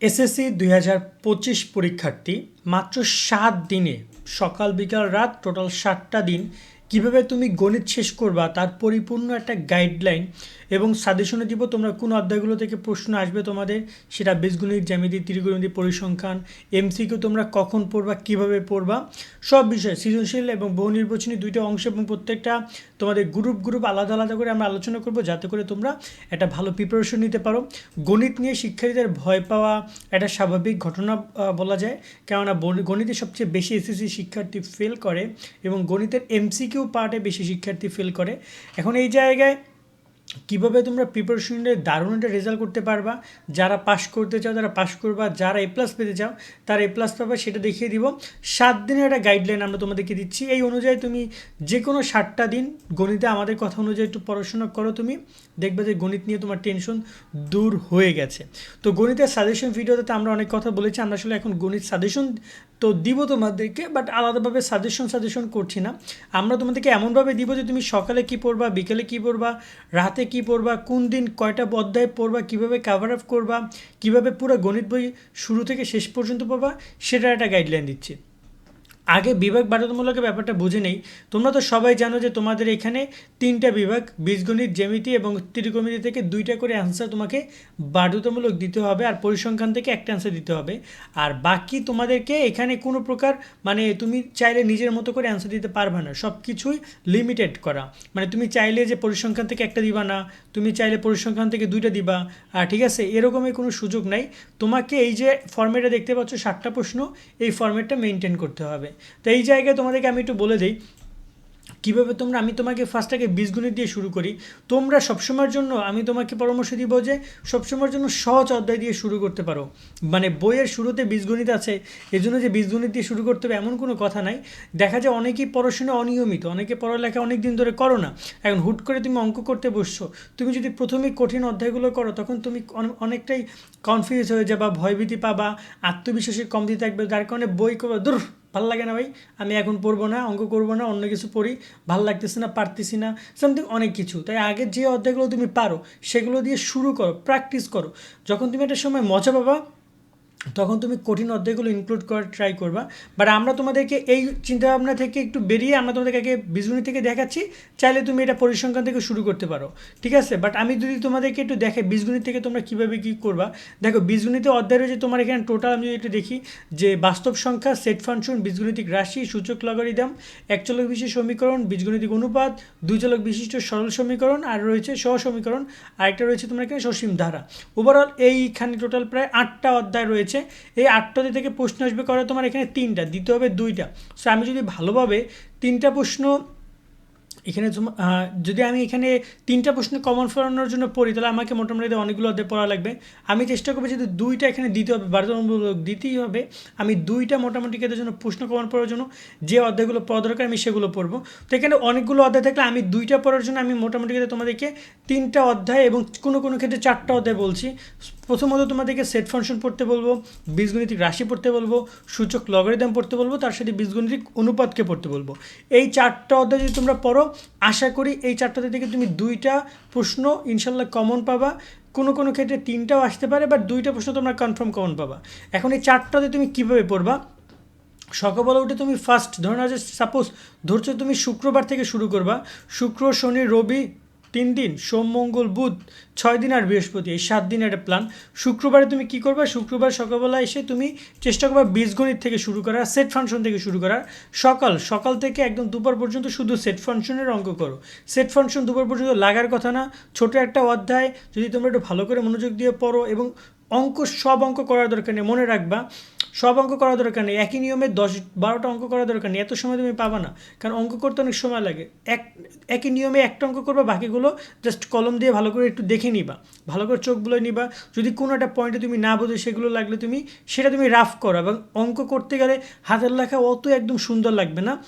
SSC দুই হাজার পঁচিশ পরীক্ষার্থী মাত্র সাত দিনে সকাল বিকাল রাত টোটাল সাতটা দিন কীভাবে তুমি গণিত শেষ করবা, তার পরিপূর্ণ একটা গাইডলাইন এবং সাজেশনে দিব। তোমরা কোন অধ্যায়গুলো থেকে প্রশ্ন আসবে তোমাদের, সেটা বীজগণিত, জ্যামিতি ত্রিগণিত পরিসংখ্যান এমসিকিউ তোমরা কখন পড়বা, কীভাবে পড়বা, সব বিষয়ে সৃজনশীল এবং বহু নির্বাচনী দুইটা অংশ এবং প্রত্যেকটা তোমাদের গ্রুপ গ্রুপ আলাদা আলাদা করে আমরা আলোচনা করব, যাতে করে তোমরা একটা ভালো প্রিপারেশন নিতে পারো। গণিত নিয়ে শিক্ষার্থীদের ভয় পাওয়া একটা স্বাভাবিক ঘটনা বলা যায়। কেননা গণিতে সবচেয়ে বেশি এসএসসি শিক্ষার্থী ফেল করে এবং গণিতের এমসিকিউ পার্টে বেশি শিক্ষার্থী ফেল করে। এখন এই জায়গায় কীভাবে তোমরা প্রিপারেশনের দারুণ একটা রেজাল্ট করতে পারবা? যারা পাশ করতে চাও তারা পাশ করবা, যারা এ প্লাস পেতে চাও, তারা এ প্লাস পাবা, সেটা দেখিয়ে দিব। সাত দিনের একটা গাইডলাইন আমরা তোমাদেরকে দিচ্ছি। এই অনুযায়ী তুমি যে কোনো সাতটা দিন গণিতে আমাদের কথা অনুযায়ী একটু পড়াশোনা করো তুমি। দেখবে যে গণিত নিয়ে তোমার টেনশন দূর হয়ে গেছে। তো গণিতের সাজেশন ভিডিওতে আমরা অনেক কথা বলেছি। আমরা আসলে এখন গণিত সাজেশন তো দিব তোমাদেরকে বাট আলাদাভাবে সাজেশন সাজেশন করছি না। আমরা তোমাদেরকে এমনভাবে দিব যে তুমি সকালে কী পড়বা, বিকেলে কী পড়বা, রাতে কি পড়বা, কোন দিন কয়টা অধ্যায় পড়বা, কীভাবে কাভার আপ করবা, কীভাবে পুরো গণিত বই শুরু থেকে শেষ পর্যন্ত পড়বা সেটার একটা গাইডলাইন দিচ্ছি। আগে বিভাগ বাধ্যতামূলকের ব্যাপারটা বুঝে নেই। তোমরা তো সবাই জানো যে তোমাদের এখানে তিনটা বিভাগ, বীজগণিত, জ্যামিতি এবং ত্রিকোণমিতি থেকে দুইটা করে অ্যান্সার তোমাকে বাধ্যতামূলক দিতে হবে আর পরিসংখ্যান থেকে একটা অ্যান্সার দিতে হবে। আর বাকি তোমাদেরকে এখানে কোনো প্রকার মানে তুমি চাইলে নিজের মতো করে অ্যান্সার দিতে পারবে না। সব কিছুই লিমিটেড করা। মানে তুমি চাইলে যে পরিসংখ্যান থেকে একটা দিবা না, তুমি চাইলে পরিসংখ্যান থেকে দুইটা দিবা, আর ঠিক আছে, এরকমই কোনো সুযোগ নাই। তোমাকে এই যে ফর্মেটটা দেখতে পাচ্ছ ষাটটা প্রশ্ন, এই ফর্মেটটা মেনটেন করতে হবে। তো এই জায়গায় তোমাদেরকে আমি একটু বলে দিই, কীভাবে তোমরা, আমি তোমাকে ফার্স্ট আগে বীজগণিত দিয়ে শুরু করি। তোমরা সবসময়ের জন্য, আমি তোমাকে পরামর্শ দিব যে সবসময়ের জন্য সহজ অধ্যায় দিয়ে শুরু করতে পারো। মানে বইয়ের শুরুতে বীজগণিত আছে এই জন্য যে বীজগণিত দিয়ে শুরু করতে হবে এমন কোনো কথা নাই। দেখা যায় অনেকেই পড়াশোনা অনিয়মিত, অনেকে পড়ালেখা অনেক দিন ধরে করো না। এখন হুট করে তুমি অঙ্ক করতে বসছো, তুমি যদি প্রথমে কঠিন অধ্যায়গুলো করো, তখন তুমি অনে- অনেকটাই কনফিউজ হয়ে যাবা, ভয়ভীতি পাবা, আত্মবিশ্বাসের কমতি থাকবে, যার কারণে বই দূর ভালো লাগে না ভাই। আমি এখন পড়ব না, অঙ্ক করব না, অন্য কিছু পড়ি, ভালো লাগতেছে না, পারতেছি না সামথিং অনেক কিছু। তাই আগে যে অধ্যায়গুলো তুমি পারো, সেগুলো দিয়ে শুরু করো প্র্যাকটিস করো। যখন তুমি একটা সময় মজা পাবা তখন তুমি কঠিন অধ্যায়গুলো ইনক্লুড করার ট্রাই করবা। বাট আমরা তোমাদেরকে এই চিন্তাভাবনা থেকে একটু বেরিয়ে আমরা তোমাদেরকে আগে বীজগণিত থেকে দেখাচ্ছি, চাইলে তুমি এটা পরিসংখ্যান থেকে শুরু করতে পারো। ঠিক আছে? বাট আমি যদি তোমাদেরকে একটু দেখে বীজগণিত থেকে তোমরা কীভাবে কী করবা। দেখো, বীজগণিতে অধ্যায় রয়েছে তোমার এখানে টোটাল আমি যদি একটু দেখি, যে বাস্তব সংখ্যা সেট ফাংশন বীজগণিতিক রাশি, সূচক লগারিদম এক চলক বিশিষ্ট সমীকরণ, বীজগণিতিক অনুপাত, দুই চলক বিশিষ্ট সরল সমীকরণ, আর রয়েছে সহ সমীকরণ, আরেকটা রয়েছে তোমার এখানে সসীম ধারা। ওভারঅল এইখানে টোটাল প্রায় আটটা অধ্যায় রয়েছে। এই আটটাতে থেকে প্রশ্ন আসবে করে তোমার এখানে তিনটা দিতে হবে দুইটা। সো আমি যদি ভালোভাবে তিনটা প্রশ্ন এখানে যদি আমি এখানে তিনটা প্রশ্ন কমন ফেরানোর জন্য পড়ি, তাহলে আমাকে মোটামুটি অনেকগুলো অধ্যায় পড়া লাগবে। আমি চেষ্টা করব যদি দুইটা এখানে দিতে হবে, বাধ্যতামূলক দিতেই হবে, আমি দুইটা মোটামুটি ক্ষেত্রে জন্য প্রশ্ন কমন পড়ার জন্য যে অধ্যায়গুলো পড়া দরকার আমি সেগুলো পড়ব। তো এখানে অনেকগুলো অধ্যায় থাকলে আমি দুইটা পড়ার জন্য আমি মোটামুটি তোমাদেরকে তিনটা অধ্যায় এবং কোনো কোনো ক্ষেত্রে চারটা অধ্যায় বলছি। প্রথমত তোমাদেরকে সেট ফাংশন পড়তে বলব, বীজগণিতিক রাশি পড়তে বলব, সূচক লগারিদম পড়তে বলব, তার সাথে বীজগণিতিক অনুপাতকে পড়তে বলব। এই চারটা অধ্যায় যদি তোমরা পড়ো আশা করি এই চারটাতে থেকে তুমি দুইটা প্রশ্ন ইনশাল্লাহ কমন পাবা। কোনো কোনো ক্ষেত্রে তিনটাও আসতে পারে বা দুইটা প্রশ্ন তোমরা কনফার্ম কমন পাবা। এখন এই চারটাতে তুমি কীভাবে পড়বা? সকালবেলা উঠে তুমি ফার্স্ট ধরে নাও যে সাপোজ ধরছো তুমি শুক্রবার থেকে শুরু করবা। শুক্র, শনি, রবি তিন দিন, সোম, মঙ্গল, বুধ, ছয় দিন আর বৃহস্পতি, এই সাত দিন একটা প্ল্যান শুক্রবারে তুমি কি করবা? শুক্রবার সকালবেলা এসে তুমি চেষ্টা করবা বীজগণিত থেকে শুরু করা সেট ফাংশন থেকে শুরু করার। সকাল সকাল থেকে একদম দুপুর পর্যন্ত শুধু সেট ফাংশনের অঙ্ক করো। সেট ফাংশন দুপুর পর্যন্ত লাগার কথা না, ছোট একটা অধ্যায়, যদি তোমরা একটু ভালো করে মনোযোগ দিয়ে পড়ো এবং অঙ্ক, সব অঙ্ক করার দরকার নেই, মনে রাখবা। সব অঙ্ক করা দরকার নেই। একই নিয়মে দশ, বারোটা অঙ্ক করা দরকার নেই। এত সময় তুমি পাবা না। কারণ অঙ্ক করতে অনেক সময় লাগে। এক, একই নিয়মে একটা অঙ্ক করবা, বাকিগুলো জাস্ট কলম দিয়ে ভালো করে একটু দেখে নিবা। ভালো করে চোখ বুলে নিবা। যদি কোনো একটা পয়েন্টে তুমি না বোঝো, সেগুলো লাগলে তুমি, সেটা তুমি রাফ করো। এবং অঙ্ক করতে গেলে হাতের লেখা অত একদম সুন্দর লাগবে না।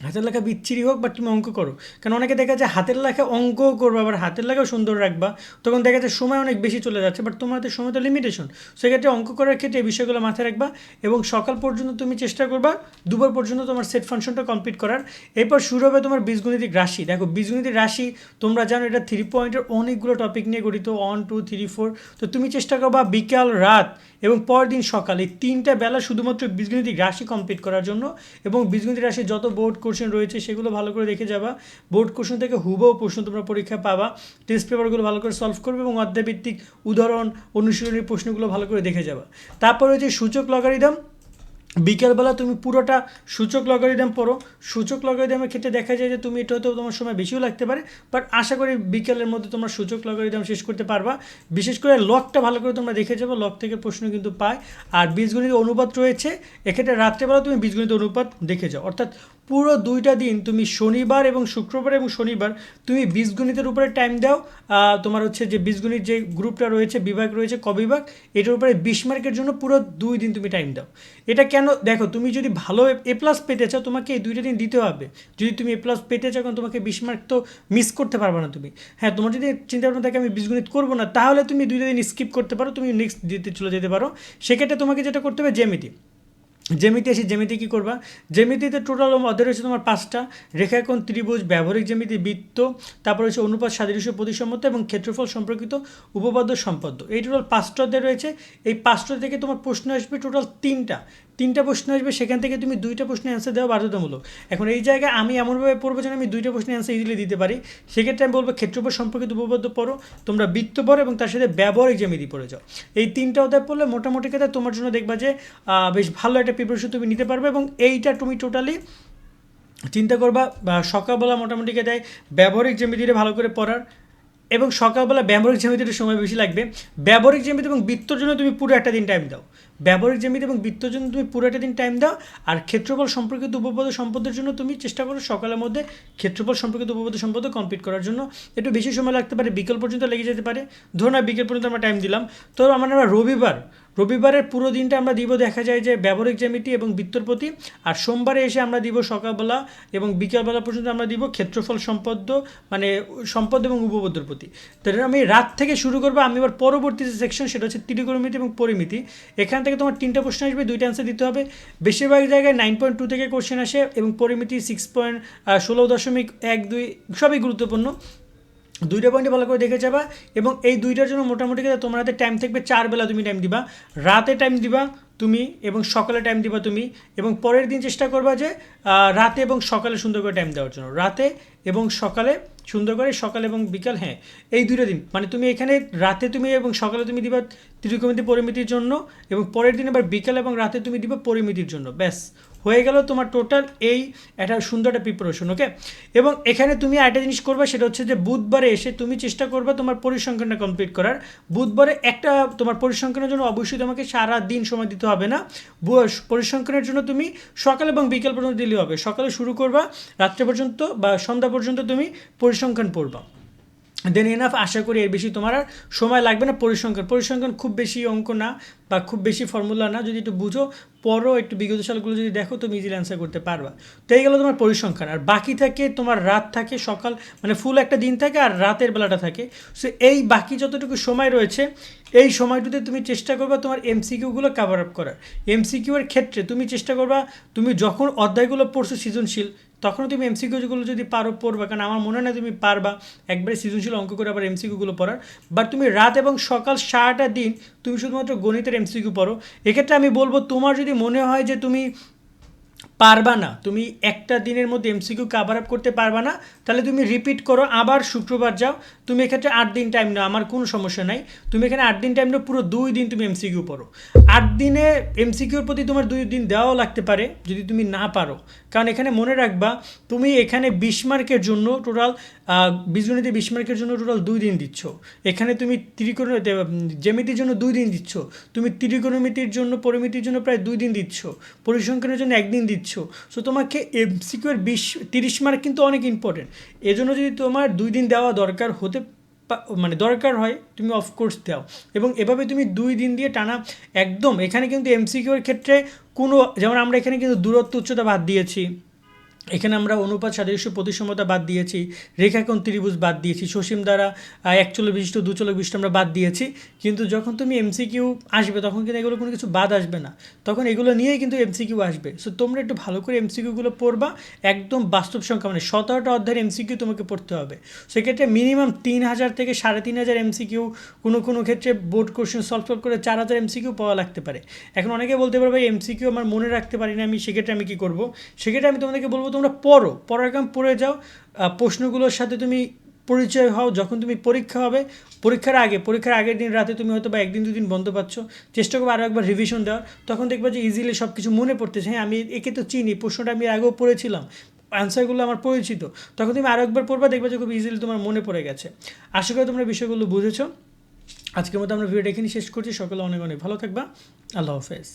হাতের লেখা বিচ্ছিরি হোক বা তুমি অঙ্ক করো। কারণ অনেকে দেখা যায় হাতের লেখা অঙ্কও করবে, আবার হাতের লেখাও সুন্দর রাখবা। তখন দেখা যায় সময় অনেক বেশি চলে যাচ্ছে বাট তোমার হাতে সময় তো লিমিটেশন সেক্ষেত্রে অঙ্ক করার ক্ষেত্রে এই বিষয়গুলো মাথায় রাখবা এবং সকাল পর্যন্ত তুমি চেষ্টা করবা, দুপুর পর্যন্ত তোমার সেট ফাংশনটা কমপ্লিট করার। এরপর শুরু হবে তোমার বীজগণিতিক রাশি। দেখো, বীজগণিতিক রাশি, তোমরা জানো এটা থ্রি পয়েন্টের অনেকগুলো টপিক নিয়ে গঠিত ওয়ান টু থ্রি ফোর তো তুমি চেষ্টা করবা বিকাল, রাত এবং পরের দিন সকাল, এই তিনটা বেলা শুধুমাত্র বীজগণিতিক রাশি কমপ্লিট করার জন্য। এবং বীজগণিত রাশি যত বোর্ড কোশ্চেন রয়েছে, সেগুলো ভালো করে দেখে যাবা। বোর্ড কোশ্চেন থেকে হুবও প্রশ্ন তোমরা পরীক্ষা পাবা। টেস্ট পেপারগুলো ভালো করে সলভ করবে এবং অধ্যায়ভিত্তিক উদাহরণ, অনুশীলনী প্রশ্নগুলো ভালো করে দেখে যাবা। তারপর হচ্ছে সূচক লগারিদম বিকেলবেলা তুমি পুরোটা সূচক লগারিদম পড়ো। সূচক লগারিদমের ক্ষেত্রে দেখা যায় যে তুমি এটা হয়তো তোমার সময় বেশিও লাগতে পারে বাট আশা করি বিকেলের মধ্যে তোমরা সূচক লগারিদম শেষ করতে পারবা। বিশেষ করে লকটা ভালো করে তোমরা দেখে যাব লক থেকে প্রশ্ন কিন্তু পায়। আর বীজগণিত অনুপাত রয়েছে, এক্ষেত্রে রাত্রেবেলা তুমি বীজগণিত অনুপাত দেখে যাও। অর্থাৎ পুরো দুইটা দিন তুমি শনিবার এবং শুক্রবার এবং শনিবার তুমি বীজগণিতের উপরে টাইম দাও। তোমার হচ্ছে যে বীজগণিত যে গ্রুপটা রয়েছে, বিভাগ রয়েছে ক বিভাগ এটার উপরে বিশ মার্কের জন্য পুরো দুই দিন তুমি টাইম দাও। এটা কেন, দেখো, তুমি যদি ভালো এ প্লাস পেতে চাও, তোমাকে এই দুইটা দিন দিতে হবে। যদি তুমি এ প্লাস পেতে চাও, কারণ তোমাকে বিশ মার্ক তো মিস করতে পারবে না তুমি। হ্যাঁ তোমার যদি চিন্তা ভাবনা থাকে, আমি বীজগণিত করব না, তাহলে তুমি দুইটা দিন স্কিপ করতে পারো, তুমি নেক্সট দিতে চলে যেতে পারো। সেক্ষেত্রে তোমাকে যেটা করতে হবে, জ্যামিতি। জ্যামিতি এসে জ্যামিতি কী করবা? জ্যামিতিতে টোটাল অধ্যায় রয়েছে তোমার পাঁচটা। রেখাকোণ, ত্রিভুজ, ব্যবহারিক জ্যামিতি, বৃত্ত, তারপর হচ্ছে অনুপাত, সাদৃশ্য, প্রতিসম্মত এবং ক্ষেত্রফল সম্পর্কিত উপপাদ্য সম্পদ এই টোটাল পাঁচটা অধ্যায় রয়েছে। এই পাঁচটা থেকে তোমার প্রশ্ন আসবে টোটাল তিনটা। তিনটা প্রশ্ন আসবে, সেখান থেকে তুমি দুইটা প্রশ্নের অ্যান্সার দেওয়া বাধ্যতামূলক। এখন এই জায়গায় আমি এমনভাবে পড়ব যেন আমি দুইটা প্রশ্নের অ্যান্সার ইজিলি দিতে পারি। সেক্ষেত্রে আমি বলব ক্ষেত্রফল সম্পর্কিত উপপাদ্য পড়ো, তোমরা বৃত্ত পড়ো এবং তার সাথে ব্যবহারিক জ্যামিতি পড়ে যাও। এই তিনটা অধ্যায় পড়লে মোটামুটি কথা তোমার জন্য দেখবা যে বেশ ভালো একটা প্রিপারেশন তুমি নিতে পারবে এবং এইটা তুমি টোটালি চিন্তা করবা সকালবেলা মোটামুটি দেয় ব্যবহারিক জ্যামিতিটা ভালো করে পড়ার। এবং সকালবেলা ব্যবহারিক জ্যামিতির সময় বেশি লাগবে। ব্যবহারিক জ্যামিতি এবং বৃত্তর জন্য তুমি পুরো একটা দিন টাইম দাও। ব্যবহারিক জ্যামিতি এবং বৃত্তর জন্য তুমি পুরো একটা দিন টাইম দাও। আর ক্ষেত্রফল সম্পর্কিত উপপাদ্য সম্পদের জন্য তুমি চেষ্টা করো সকালের মধ্যে ক্ষেত্রফল সম্পর্কিত উপপাদ্য সম্পদ কমপ্লিট করার জন্য। একটু বেশি সময় লাগতে পারে, বিকেল পর্যন্ত লেগে যেতে পারে। ধরুন না বিকেল পর্যন্ত আমরা টাইম দিলাম। তো আমার রবিবার। রবিবারের পুরো দিনটা আমরা দিব দেখা যায় যে ব্যবহারিক জ্যামিতি এবং বৃত্তর প্রতি, আর সোমবারে এসে আমরা দিব সকালবেলা এবং বিকালবেলা পর্যন্ত আমরা দিব ক্ষেত্রফল সম্পদ মানে সম্পদ এবং উপপাদ্যর প্রতি। তো আমি রাত থেকে শুরু করব, আমি এবার পরবর্তী যে সেকশন সেটা হচ্ছে ত্রিকোণমিতি এবং পরিমিতি। এখান থেকে তোমার তিনটা প্রশ্ন আসবে, দুইটা অ্যান্সার দিতে হবে। বেশিরভাগ জায়গায় নাইন পয়েন্ট টু থেকে কোশ্চেন আসে এবং পরিমিতি সিক্স পয়েন্ট ষোলো দশমিক এক দুই, সবই গুরুত্বপূর্ণ। দুইটা পয়েন্টে ভালো করে দেখে যাবা এবং এই দুইটার জন্য মোটামুটি কিন্তু তোমার হাতে টাইম থাকবে চার বেলা তুমি টাইম দিবা। রাতে টাইম দিবা তুমি এবং সকালে টাইম দিবা তুমি এবং পরের দিন চেষ্টা করবা যে রাতে এবং সকালে সুন্দর করে টাইম দেওয়ার জন্য। রাতে এবং সকালে সুন্দর করে সকাল এবং বিকাল হ্যাঁ এই দুটো দিন। মানে তুমি এখানে রাতে তুমি এবং সকালে তুমি দিবা ত্রিকোণমিতি পরিমিতির জন্য এবং পরের দিন আবার বিকাল এবং রাতে তুমি দিবা পরিমিতির জন্য। ব্যাস। হয়ে গেল তোমার টোটাল এই, একটা সুন্দর একটা প্রিপারেশন ওকে এবং এখানে তুমি একটা জিনিস করবে, সেটা হচ্ছে যে বুধবারে এসে তুমি চেষ্টা করবে তোমার পরিসংখ্যানটা কমপ্লিট করার। বুধবারে একটা তোমার পরিসংখ্যানের জন্য অবশ্যই তোমাকে সারা দিন সময় দিতে হবে না। পরিসংখ্যানের জন্য তুমি সকাল এবং বিকেল পর্যন্ত দিলে হবে। সকালে শুরু করবা, রাত্রে পর্যন্ত বা সন্ধ্যা পর্যন্ত তুমি পরিসংখ্যান পড়বা। দেন এনাফ আশা করি এর বেশি তোমার আর সময় লাগবে না পরিসংখ্যান। পরিসংখ্যান খুব বেশি অঙ্ক না বা খুব বেশি ফর্মুলা না। যদি একটু বুঝো পরও একটু বিগত সালগুলো যদি দেখো, তুমি ইজিলি অ্যান্সার করতে পারবা। তো এই গেলো তোমার পরিসংখ্যান। আর বাকি থাকে তোমার রাত থাকে, সকাল মানে ফুল একটা দিন থাকে আর রাতের বেলাটা থাকে। সো এই বাকি যতটুকু সময় রয়েছে, এই সময়টুতে তুমি চেষ্টা করবা তোমার এমসিকিউগুলো কাভার আপ করার। এমসিকিউ এর ক্ষেত্রে তুমি চেষ্টা করবা, তুমি যখন অধ্যায়গুলো পড়ছো সৃজনশীল তখনও তুমি এমসিকিউগুলো যদি পারো, পড়বা। কারণ আমার মনে হয় না তুমি পারবা একবারে সৃজনশীল অঙ্ক করে আবার এমসিকিউগুলো পড়ার। বাট তুমি রাত এবং সকাল সারাটা দিন তুমি শুধুমাত্র গণিতের এমসিকিউ পড়ো। এক্ষেত্রে আমি বলব, তোমার যদি মনে হয় যে তুমি পারবা না। তুমি একটা দিনের মধ্যে এমসিকিউ কাভার আপ করতে পারবা না। তাহলে তুমি রিপিট করো, আবার শুক্রবার যাও। তুমি এক্ষেত্রে আট দিন টাইম নাও, আমার কোনো সমস্যা নাই। তুমি এখানে আট দিন টাইম নাও, পুরো দুই দিন তুমি এমসিকিউ পড়ো। আট দিনে এমসিকিউর প্রতি তোমার দুই দিন দেওয়াও লাগতে পারে, যদি তুমি না পারো। কারণ এখানে মনে রাখবা, তুমি এখানে বিশ মার্কের জন্য টোটাল বীজগণিতে বিশ মার্কের জন্য টোটাল দুই দিন দিচ্ছ। এখানে তুমি ত্রিকোণ জ্যামিতির জন্য দুই দিন দিচ্ছ। তুমি ত্রিকোণমিতির জন্য, পরিমিতির জন্য প্রায় দুই দিন দিচ্ছ। পরিসংখ্যানের জন্য একদিন দিচ্ছ। সো তোমাকে এমসিকিউর বিশ, তিরিশ মার্ক কিন্তু অনেক ইম্পর্টেন্ট এজন্য যদি তোমার দুই দিন দেওয়া দরকার হতে মানে দরকার হয়, তুমি অফকোর্স দাও। এবং এভাবে তুমি দুই দিন দিয়ে টানা একদম, এখানে কিন্তু এমসিকিউর ক্ষেত্রে কোনো, যেমন আমরা এখানে কিন্তু দূরত্ব, উচ্চতা বাদ দিয়েছি। এখানে আমরা অনুপাত সাদৃশ্য প্রতিসমতা বাদ দিয়েছি, রেখাকোণ ত্রিভুজ বাদ দিয়েছি, সসীম দ্বারা একচল্লিশ বিশিষ্ট দুচল্লিশ বিশিষ্ট আমরা বাদ দিয়েছি। কিন্তু যখন তুমি এমসিকিউ আসবে, তখন কিন্তু এগুলো কোনো কিছু বাদ আসবে না। তখন এগুলো নিয়েই কিন্তু এমসিকিউ আসবে। সো তোমরা একটু ভালো করে এমসিকিউগুলো পড়বা, একদম বাস্তব সংখ্যা মানে সতেরোটা অধ্যায়ের এমসিকিউ তোমাকে পড়তে হবে। সেক্ষেত্রে মিনিমাম তিন হাজার থেকে সাড়ে তিন হাজার এমসিকিউ কোনো কোনো ক্ষেত্রে বোর্ড কোশ্চেন সলভ সলভ করে চার হাজার এমসিকিউ পাওয়া লাগতে পারে। এখন অনেকে বলতে পারবে এমসিকিউ আমার মনে রাখতে পারি না আমি, সেক্ষেত্রে আমি কী করব? সেক্ষেত্রে আমি তোমাদেরকে বলব তোমরা পড়ো, পড়ার কাম পড়ে যাও। প্রশ্নগুলোর সাথে তুমি পরিচয় হও, যখন তুমি পরীক্ষা হবে, পরীক্ষার আগে, পরীক্ষার আগের দিন রাতে তুমি হয়তো বা একদিন, দুদিন বন্ধ পাচ্ছ। চেষ্টা করব আরও একবার রিভিশন দেওয়ার। তখন দেখবা যে ইজিলি সব কিছু মনে পড়তেছে। হ্যাঁ আমি একে তো চিনি, প্রশ্নটা আমি আগেও পড়েছিলাম অ্যান্সারগুলো আমার পরিচিত। তখন তুমি আরও একবার পড়বা, দেখবা যে খুব ইজিলি তোমার মনে পড়ে গেছে। আশা করি তোমরা বিষয়গুলো বুঝেছ। আজকের মতো আমরা ভিডিওটা এখানে শেষ করছি। সকলে অনেক অনেক ভালো থাকবা। আল্লাহ হাফেজ।